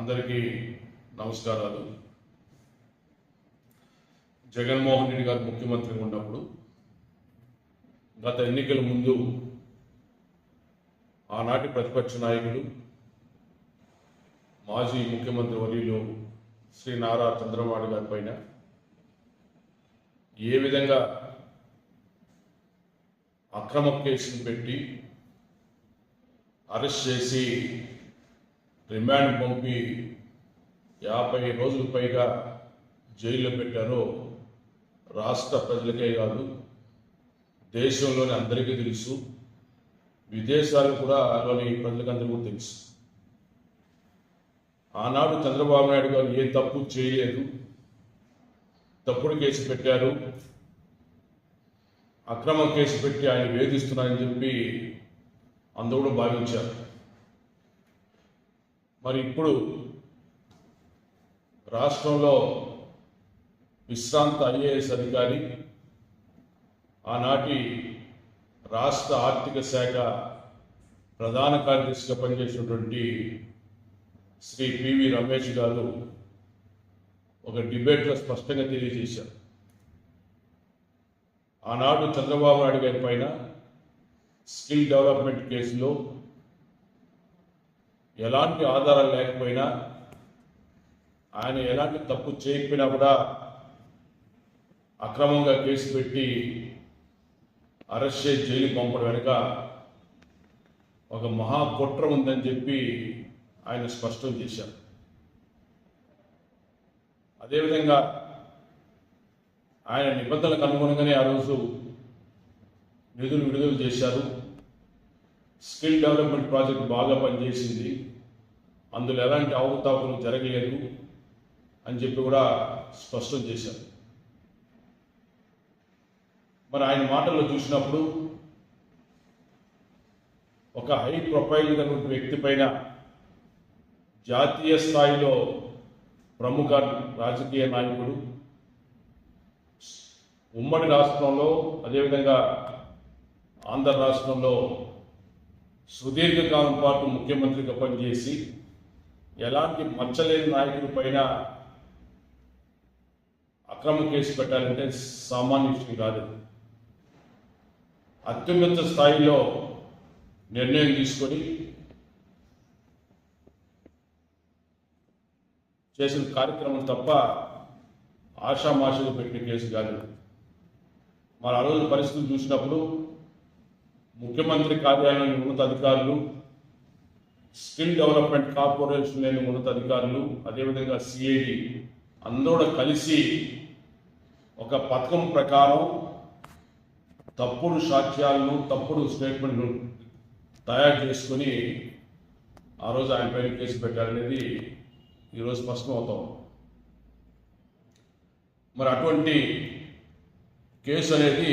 అందరికీ నమస్కారాలు. జగన్మోహన్ రెడ్డి గారు ముఖ్యమంత్రిగా ఉన్నప్పుడు గత ఎన్నికల ముందు ఆనాటి ప్రతిపక్ష నాయకులు మాజీ ముఖ్యమంత్రి వర్యులు శ్రీ నారా చంద్రబాబు గారి పైన ఏ విధంగా అక్రమ కేసులు పెట్టి అరెస్ట్ చేసి రిమాండ్ పంపి యాభై రోజుల పైగా జైల్లో పెట్టారో రాష్ట్ర ప్రజలకే కాదు దేశంలోని అందరికీ తెలుసు. విదేశాలు కూడా లోని ప్రజలకందరికీ కూడా తెలుసు. ఆనాడు చంద్రబాబు నాయుడు గారు ఏ తప్పు చేయలేదు. తప్పుడు కేసు పెట్టారు. అక్రమ కేసు పెట్టి ఆయన వేధిస్తున్నారని చెప్పి అందరూ కూడా భావించారు. మరి ఇప్పుడు రాష్ట్రంలో విశ్రాంత ఐఏఎస్ అధికారి ఆనాటి రాష్ట్ర ఆర్థిక శాఖ ప్రధాన కార్యదర్శిగా పనిచేసినటువంటి శ్రీ పివి రమేష్ గారు ఒక డిబేట్లో స్పష్టంగా తెలియజేశారు. ఆనాడు చంద్రబాబు నాయుడు గారి పైన స్కిల్ డెవలప్మెంట్ కేసులో ఎలాంటి ఆధారాలు లేకపోయినా ఆయన ఎలాంటి తప్పు చేయకపోయినా కూడా అక్రమంగా కేసు పెట్టి అరెస్ట్ చేసి జైలు పంపడం వెనుక ఒక మహాకుట్ర ఉందని చెప్పి ఆయన స్పష్టం చేశారు. అదేవిధంగా ఆయన నిబంధనలకు అనుగుణంగానే ఆ రోజు నిధులు విడుదల చేశారు. స్కిల్ డెవలప్మెంట్ ప్రాజెక్ట్ బాగా పనిచేసింది. అందులో ఎలాంటి అవకతవకలు జరగలేదు అని చెప్పి కూడా స్పష్టం చేశారు. మరి ఆయన మాటల్లో చూసినప్పుడు ఒక హై ప్రొఫైల్ ఉన్నటువంటి వ్యక్తి పైన జాతీయ స్థాయిలో ప్రముఖ రాజకీయ నాయకుడు ఉమ్మడి రాష్ట్రంలో అదేవిధంగా ఆంధ్ర రాష్ట్రంలో సుదీర్ఘకాలం పాటు ముఖ్యమంత్రిగా పనిచేసి ఎలాంటి మచ్చలేని నాయకుడి పైన అక్రమ కేసు పెట్టాలంటే సామాన్య విషయం కాదు. అత్యున్నత స్థాయిలో నిర్ణయం తీసుకొని చేసిన కార్యక్రమం తప్ప ఆషామాషలు పెట్టిన కేసు కాదు. మరి ఆ రోజు పరిస్థితులు చూసినప్పుడు ముఖ్యమంత్రి కార్యాలయం ఉన్నత అధికారులు స్కిల్ డెవలప్మెంట్ కార్పొరేషన్లోని ఉన్నత అధికారులు అదేవిధంగా సిఐడి అందరూ కలిసి ఒక పథకం ప్రకారం తప్పుడు సాక్ష్యాలను తప్పుడు స్టేట్మెంట్ను తయారు చేసుకొని ఆ రోజు ఆయన పైన కేసు పెట్టారనేది ఈరోజు స్పష్టం అవుతాం మరి అటువంటి కేసు అనేది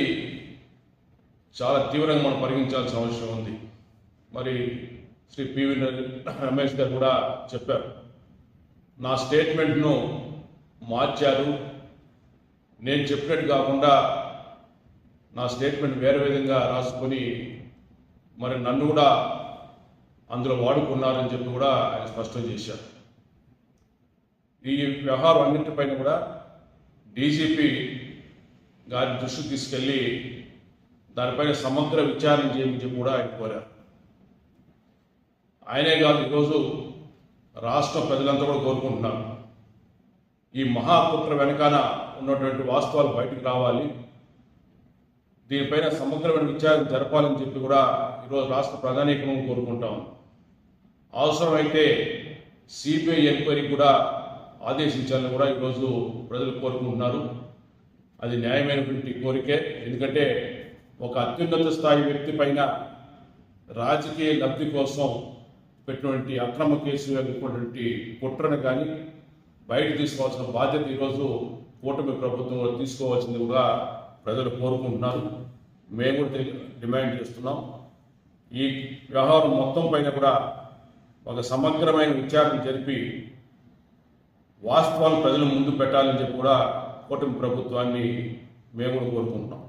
చాలా తీవ్రంగా మనం పరిగణించాల్సిన అవసరం ఉంది. మరి శ్రీ పివి రమేష్ గారు కూడా చెప్పారు. నా స్టేట్మెంట్ను మార్చారు. నేను చెప్పినట్టు కాకుండా నా స్టేట్మెంట్ వేరే విధంగా రాసుకొని మరి నన్ను కూడా అందులో వాడుకున్నారని చెప్పి కూడా ఆయన స్పష్టం చేశారు. ఈ వ్యవహారం అన్నింటిపైన కూడా డీజీపీ గారి దృష్టికి తీసుకెళ్ళి దానిపైన సమగ్ర విచారణ చేయమని చెప్పి కూడా ఆయన కోరారు. ఆయనే కాదు ఈరోజు రాష్ట్ర ప్రజలంతా కూడా కోరుకుంటున్నారు. ఈ మహాపుత్ర వెనకాల ఉన్నటువంటి వాస్తవాలు బయటకు రావాలి. దీనిపైన సమగ్రమైన విచారణ జరపాలని చెప్పి కూడా ఈరోజు రాష్ట్ర ప్రధానికం కోరుకుంటాం. అవసరమైతే సిబిఐ ఎంక్వైరీ కూడా ఆదేశించాలని కూడా ఈరోజు ప్రజలు కోరుకుంటున్నారు. అది న్యాయమైనటువంటి కోరికే. ఎందుకంటే ఒక అత్యున్నత స్థాయి వ్యక్తి పైన రాజకీయ లబ్ధి కోసం పెట్టినటువంటి అక్రమ కేసు వెనుకున్నటువంటి కుట్రను కానీ బయట తీసుకోవాల్సిన బాధ్యత ఈరోజు కూటమి ప్రభుత్వం తీసుకోవాల్సింది కూడా ప్రజలు కోరుకుంటున్నారు. మేము కూడా డిమాండ్ చేస్తున్నాం. ఈ వ్యవహారం మొత్తం పైన కూడా ఒక సమగ్రమైన విచారణ జరిపి వాస్తవాలు ప్రజల ముందు పెట్టాలని చెప్పి కూడా కూటమి ప్రభుత్వాన్ని మేము కూడా కోరుకుంటున్నాం.